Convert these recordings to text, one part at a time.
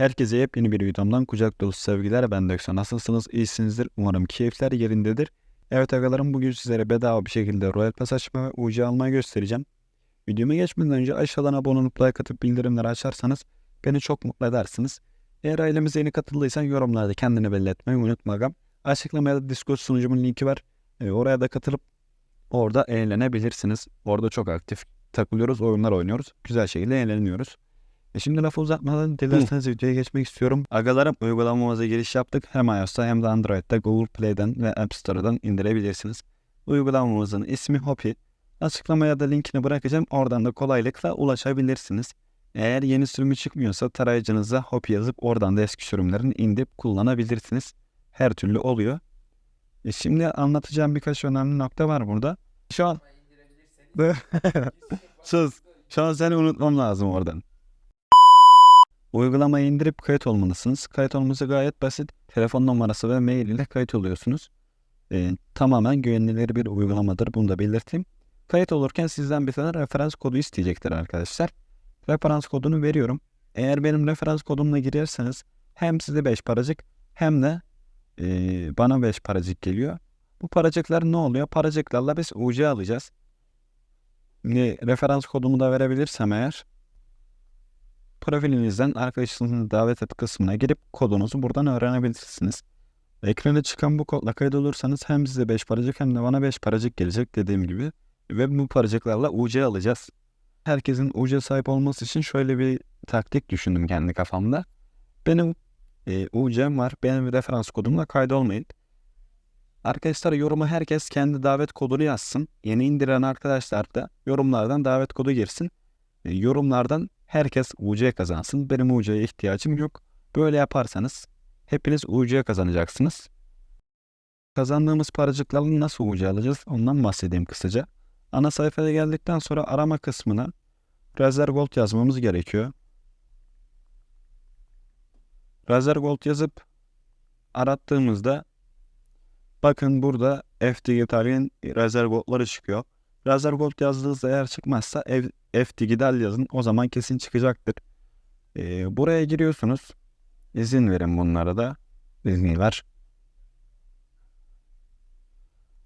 Herkese yepyeni bir videomdan kucak dolusu sevgiler. Ben Döksan. Nasılsınız? İyisinizdir. Umarım keyifler yerindedir. Evet agalarım bugün sizlere bedava bir şekilde Royal Pass açma ve UC almayı göstereceğim. Videoma geçmeden önce aşağıdan abone olup like atıp bildirimleri açarsanız beni çok mutlu edersiniz. Eğer ailemize yeni katıldıysan yorumlarda kendini belli etmeyi unutma. Açıklamaya da Discord sunucumun linki var. E, oraya da katılıp orada eğlenebilirsiniz. Orada çok aktif takılıyoruz, oyunlar oynuyoruz. Güzel şekilde eğleniyoruz. E şimdi lafı uzatmadan dilerseniz videoya geçmek istiyorum. Agalarım uygulamamıza giriş yaptık. Hem iOS'ta hem de Android'de Google Play'den ve App Store'dan indirebilirsiniz. Uygulamamızın ismi Hopi. Açıklamaya da linkini bırakacağım. Oradan da kolaylıkla ulaşabilirsiniz. Eğer yeni sürümü çıkmıyorsa tarayıcınıza Hopi yazıp oradan da eski sürümlerini indirip kullanabilirsiniz. Her türlü oluyor. E şimdi anlatacağım birkaç önemli nokta var burada. Şu an... Sus. Şu an seni unutmam lazım oradan. Uygulamayı indirip kayıt olmalısınız. Kayıt olması gayet basit. Telefon numarası ve mail ile kayıt oluyorsunuz. Ee, tamamen güvenilir bir uygulamadır. Bunu da belirteyim. Kayıt olurken sizden bir tane referans kodu isteyecektir arkadaşlar. Referans kodunu veriyorum. Eğer benim referans kodumla girerseniz hem size 5 paracık hem de ee, bana 5 paracık geliyor. Bu paracıklar ne oluyor? Paracıklarla biz UC alacağız. Şimdi referans kodumu da verebilirsem eğer profilinizden arkadaşınızın davet et kısmına girip kodunuzu buradan öğrenebilirsiniz. Ekrana çıkan bu kodla kaydolursanız hem size 5 paracık hem de bana 5 paracık gelecek dediğim gibi. Ve bu paracıklarla UC alacağız. Herkesin UC sahip olması için şöyle bir taktik düşündüm kendi kafamda. Benim e, UC'm var. Benim referans kodumla kaydolmayın. Arkadaşlar yoruma herkes kendi davet kodunu yazsın. Yeni indiren arkadaşlar da yorumlardan davet kodu girsin. E, yorumlardan herkes UC kazansın. Benim UC'ye ihtiyacım yok. Böyle yaparsanız hepiniz UC kazanacaksınız. Kazandığımız paracıklarla nasıl UC alacağız ondan bahsedeyim kısaca. Ana sayfaya geldikten sonra arama kısmına Razer Gold yazmamız gerekiyor. Razer Gold yazıp arattığımızda bakın burada F Digital'in Razer Gold'ları çıkıyor. Razer Gold yazdığınızda eğer çıkmazsa F, F Digital yazın o zaman kesin çıkacaktır. Ee, buraya giriyorsunuz. İzin verin bunlara da. İzni ver.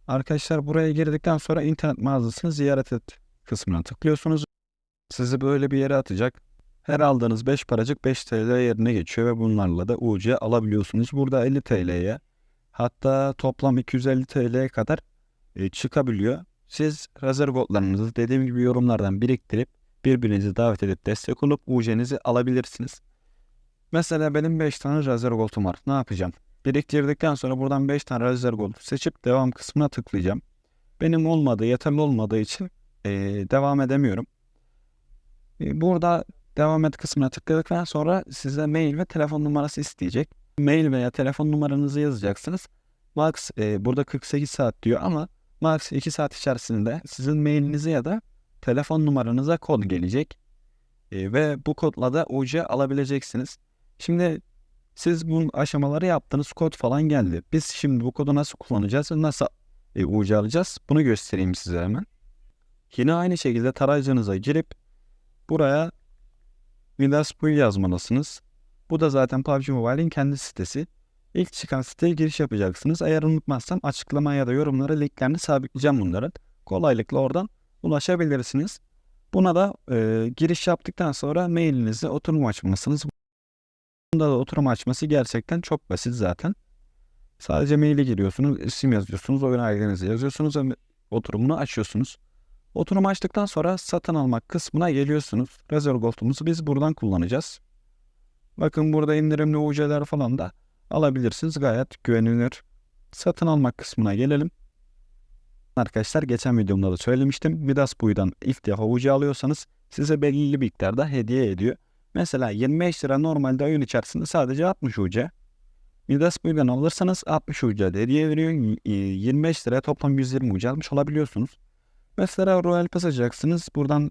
Arkadaşlar buraya girdikten sonra internet mağazasını ziyaret et kısmına tıklıyorsunuz. Sizi böyle bir yere atacak. Her aldığınız 5 paracık 5 TL yerine geçiyor ve bunlarla da UC alabiliyorsunuz. Burada 50 TL'ye hatta toplam 250 TL'ye kadar e, çıkabiliyor. Siz Razer Gold'larınızı dediğim gibi yorumlardan biriktirip birbirinizi davet edip destek olup UC'nizi alabilirsiniz. Mesela benim 5 tane Razer Gold'um var. Ne yapacağım? Biriktirdikten sonra buradan 5 tane Razer Gold seçip devam kısmına tıklayacağım. Benim olmadığı, yeterli olmadığı için e, devam edemiyorum. E, burada devam et kısmına tıkladıktan sonra size mail ve telefon numarası isteyecek. Mail veya telefon numaranızı yazacaksınız. Max e, burada 48 saat diyor ama max 2 saat içerisinde sizin mailinize ya da telefon numaranıza kod gelecek. E, ve bu kodla da UC alabileceksiniz. Şimdi siz bu aşamaları yaptınız kod falan geldi. Biz şimdi bu kodu nasıl kullanacağız nasıl e, UC alacağız bunu göstereyim size hemen. Yine aynı şekilde tarayıcınıza girip buraya Midas Puy yazmalısınız. Bu da zaten PUBG Mobile'in kendi sitesi. İlk çıkan siteye giriş yapacaksınız. Eğer unutmazsam açıklama ya da yorumlara linklerini sabitleyeceğim bunların. Kolaylıkla oradan ulaşabilirsiniz. Buna da e, giriş yaptıktan sonra mailinizi oturum açmalısınız. Bunda da oturum açması gerçekten çok basit zaten. Sadece maili giriyorsunuz, isim yazıyorsunuz, oyun ID'nizi yazıyorsunuz ve oturumunu açıyorsunuz. Oturum açtıktan sonra satın almak kısmına geliyorsunuz. Razer Gold'umuzu biz buradan kullanacağız. Bakın burada indirimli UC'ler falan da alabilirsiniz. Gayet güvenilir. Satın almak kısmına gelelim. Arkadaşlar geçen videomda da söylemiştim. Midas Buy'dan defa UC alıyorsanız size belirli bir miktarda hediye ediyor. Mesela 25 lira normalde oyun içerisinde sadece 60 UC. Midas Buy'dan alırsanız 60 UC hediye veriyor. 25 liraya toplam 120 UC almış olabiliyorsunuz. Mesela Royal Pass açacaksınız. Buradan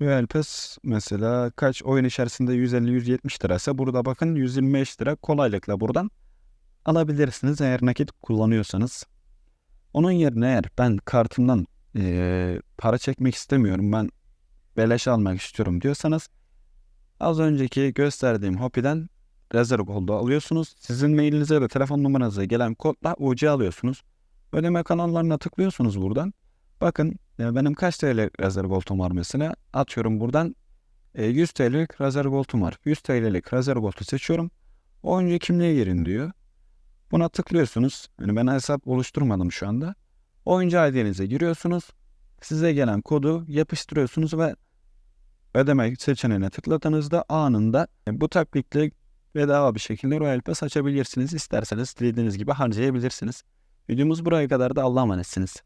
Royal Pass mesela kaç oyun içerisinde 150-170 liraysa burada bakın 125 lira kolaylıkla buradan alabilirsiniz eğer nakit kullanıyorsanız. Onun yerine eğer ben kartımdan ee, para çekmek istemiyorum ben beleş almak istiyorum diyorsanız Az önceki gösterdiğim Hopi'den rezerv kodu alıyorsunuz. Sizin mailinize ve telefon numaranıza gelen kodla UC alıyorsunuz. Ödeme kanallarına tıklıyorsunuz buradan. Bakın e, benim kaç TL rezerv voltum var mesela. Atıyorum buradan e, 100 TL'lik rezerv voltum var. 100 TL'lik rezerv voltu seçiyorum. Oyuncu kimliğe girin diyor. Buna tıklıyorsunuz. Yani ben hesap oluşturmadım şu anda. Oyuncu ID'nize giriyorsunuz. Size gelen kodu yapıştırıyorsunuz ve ödeme seçeneğine tıkladığınızda anında e, bu taklitle bedava bir şekilde Royal Pass açabilirsiniz. İsterseniz dilediğiniz gibi harcayabilirsiniz. Videomuz buraya kadar da Allah'a emanetsiniz.